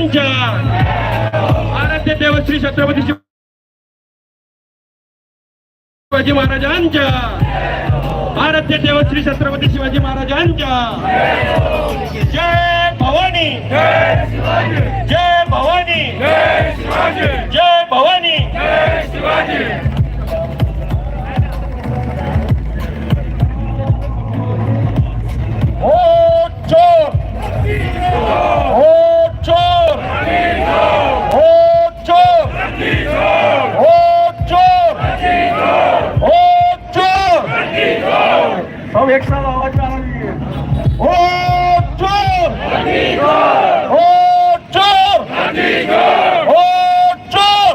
महाराजांच्या आराध्य देव श्री छत्रपती शिवाजी महाराजांच्या. आराध्य देव श्री छत्रपती शिवाजी महाराजांच्या. सब एक साथ आवाज में आना चाहिए ओ चोर ओ चोर! ओ चोर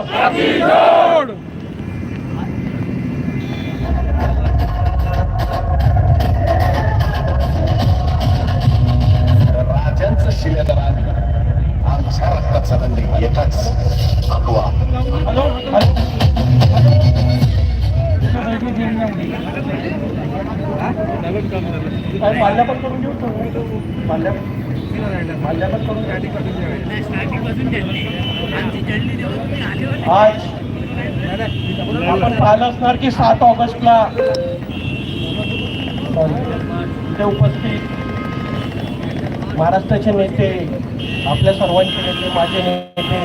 राजांचं शिलेदार आमच्या एकच हॅलो. हॅलो काय माल्या पण करून घेऊ पाल्या माल्या पण करून आज आपण पाहिलं असणार की सात ऑगस्टला इथे उपस्थित महाराष्ट्राचे नेते आपल्या सर्वांचे नेते माझे नेते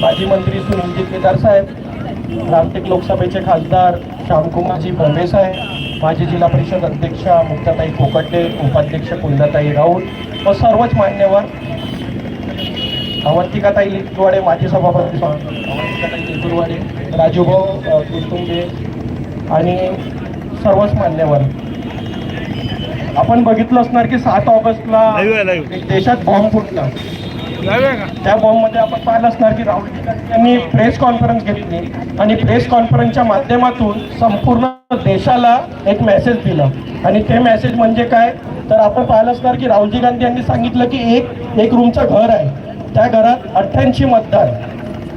माजी मंत्री सुनीलजी केदार साहेब रामटेक लोकसभेचे खासदार श्यामकुमारजी भोंबे साहेब माजी जिल्हा परिषद अध्यक्षा मुक्ताताई कोकटे उपाध्यक्ष कुंदाताई राऊत व सर्वच मान्यवर अवंतिकाताई लिंगुरवाडे माजी सभापती अवंतिकाताई लिंगुरवाडे राजूभाऊ कुलतुंबे आणि सर्वच मान्यवर. आपण बघितलं असणार की सात ऑगस्टला देशात बॉम्ब फुटला. त्या बॉम्बमध्ये आपण पाहिलं असणार की राहुल यांनी प्रेस कॉन्फरन्स घेतली आणि प्रेस कॉन्फरन्सच्या माध्यमातून संपूर्ण देशाला एक मेसेज दिलं. आणि ते मेसेज म्हणजे काय? तर आपण पाहिलं असणार की राहुलजी गांधी यांनी सांगितलं की एक एक रूमचं घर आहे. त्या घरात अठ्ठ्याऐंशी मतदार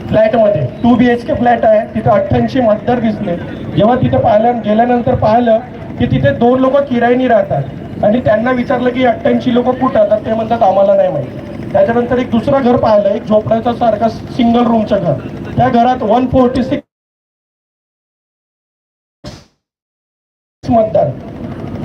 फ्लॅटमध्ये. Two B H K flat आहे. तिथे अठ्ठ्याऐंशी मतदार दिसले. जेव्हा तिथे पाहिलं गेल्यानंतर पाहिलं की तिथे दोन लोक किरायनी राहतात. आणि त्यांना विचारलं की अठ्ठ्याऐंशी लोक कुठं तर ते म्हणतात आम्हाला नाही माहिती. त्याच्यानंतर एक दुसरं घर पाहिलं एक झोपड्याचं सारखा सिंगल रूमचं घर. त्या घरात वन फोर्टी सिक्स मतदार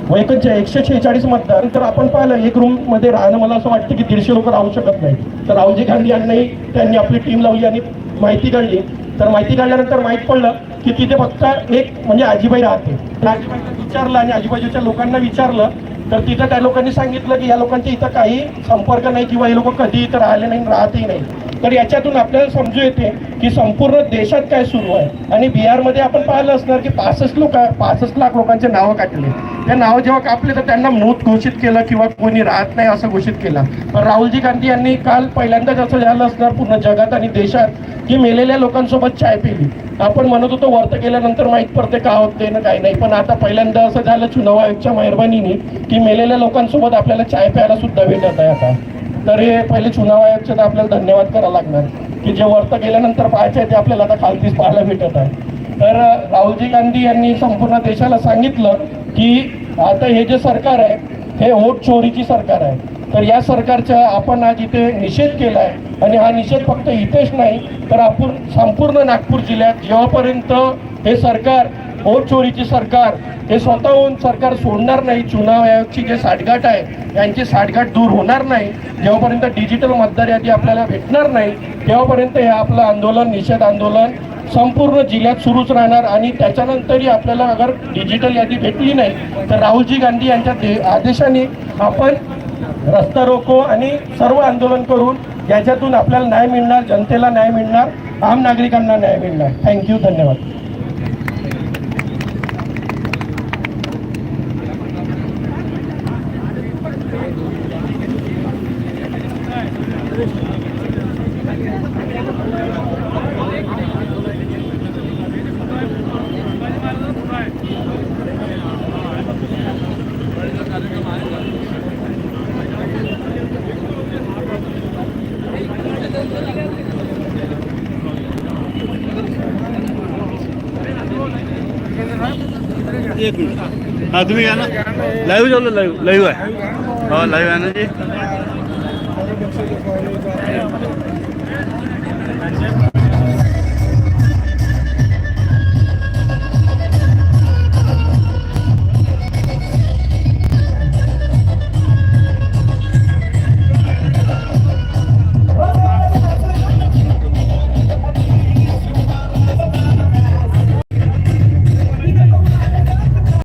व एकशे शेहेचाळीस मतदार तर आपण पाहिलं एक रूममध्ये राहणं मला असं वाटतं की दीडशे लोक राहू शकत नाही तर राहुलजी गांधी यांनी त्यांनी आपली टीम लावली आणि माहिती काढली. तर माहिती काढल्यानंतर माहीत पडलं की तिथे फक्त एक म्हणजे आजीबाई राहते. आजीबाईला विचारलं आणि आजूबाजूच्या लोकांना विचारलं तर तिथं त्या लोकांनी सांगितलं की या लोकांच्या इथं काही संपर्क नाही किंवा हे लोक कधी इथं राहिले नाही राहतही नाही. तर याच्यातून आपल्याला समजू येते की संपूर्ण देशात काय सुरू आहे. आणि बिहारमध्ये आपण पाहिलं असणार की पासष्ट लोक पासष्ट लाख लोकांचे नावं काढले ते नावं जेव्हा कापले तर त्यांना मृत घोषित केलं किंवा कोणी राहत नाही असं घोषित केलं. पण राहुलजी गांधी यांनी काल पहिल्यांदाच असं झालं असणार पूर्ण जगात आणि देशात की मेलेल्या लोकांसोबत चाय पिली. आपण म्हणत होतो वर्त केल्यानंतर माहीत पडते का होते ना काही नाही. पण आता पहिल्यांदा असं झालं चुनाव आयोगच्या मेहरबानीने की मेलेल्या लोकांसोबत आपल्याला चाय प्यायला सुद्धा भेटत आहे आता. तर हे पहिले चुनाव आयोगचे तर आपल्याला धन्यवाद करावं लागणार. की जे वरतं गेल्यानंतर पाहायचे आहे ते आपल्याला आता खालतीच पाहायला भेटत आहे. तर राहुलजी गांधी यांनी संपूर्ण देशाला सांगितलं की आता हे जे सरकार आहे हे वोट चोरीची सरकार आहे. तर या सरकारचा आपण आज इथे निषेध केला आहे आणि हा निषेध फक्त इथेच नाही तर आपण संपूर्ण नागपूर जिल्ह्यात जेव्हापर्यंत हे सरकार वोट चोरीची सरकार हे स्वतःहून सरकार सोडणार नाही. चुनाव आयोगची जे साठगाठ आहे यांची साठगाठ दूर होणार नाही. जेव्हापर्यंत डिजिटल मतदार यादी आपल्याला भेटणार नाही तेव्हापर्यंत हे आपलं आंदोलन निषेध आंदोलन संपूर्ण जिल्ह्यात सुरूच राहणार आणि त्याच्यानंतरही आपल्याला अगर डिजिटल यादी भेटली नाही तर राहुलजी गांधी यांच्या दे आदेशाने आपण रस्ता रोको आणि सर्व आंदोलन करून याच्यातून आपल्याला न्याय मिळणार जनतेला न्याय मिळणार आम नागरिकांना न्याय मिळणार. थँक्यू धन्यवाद. एक मिनिट हा तुम्ही घ्या ना लाईव्ह लाईव्ह लाईव्ह आहे हो लाईव्ह आहे ना जी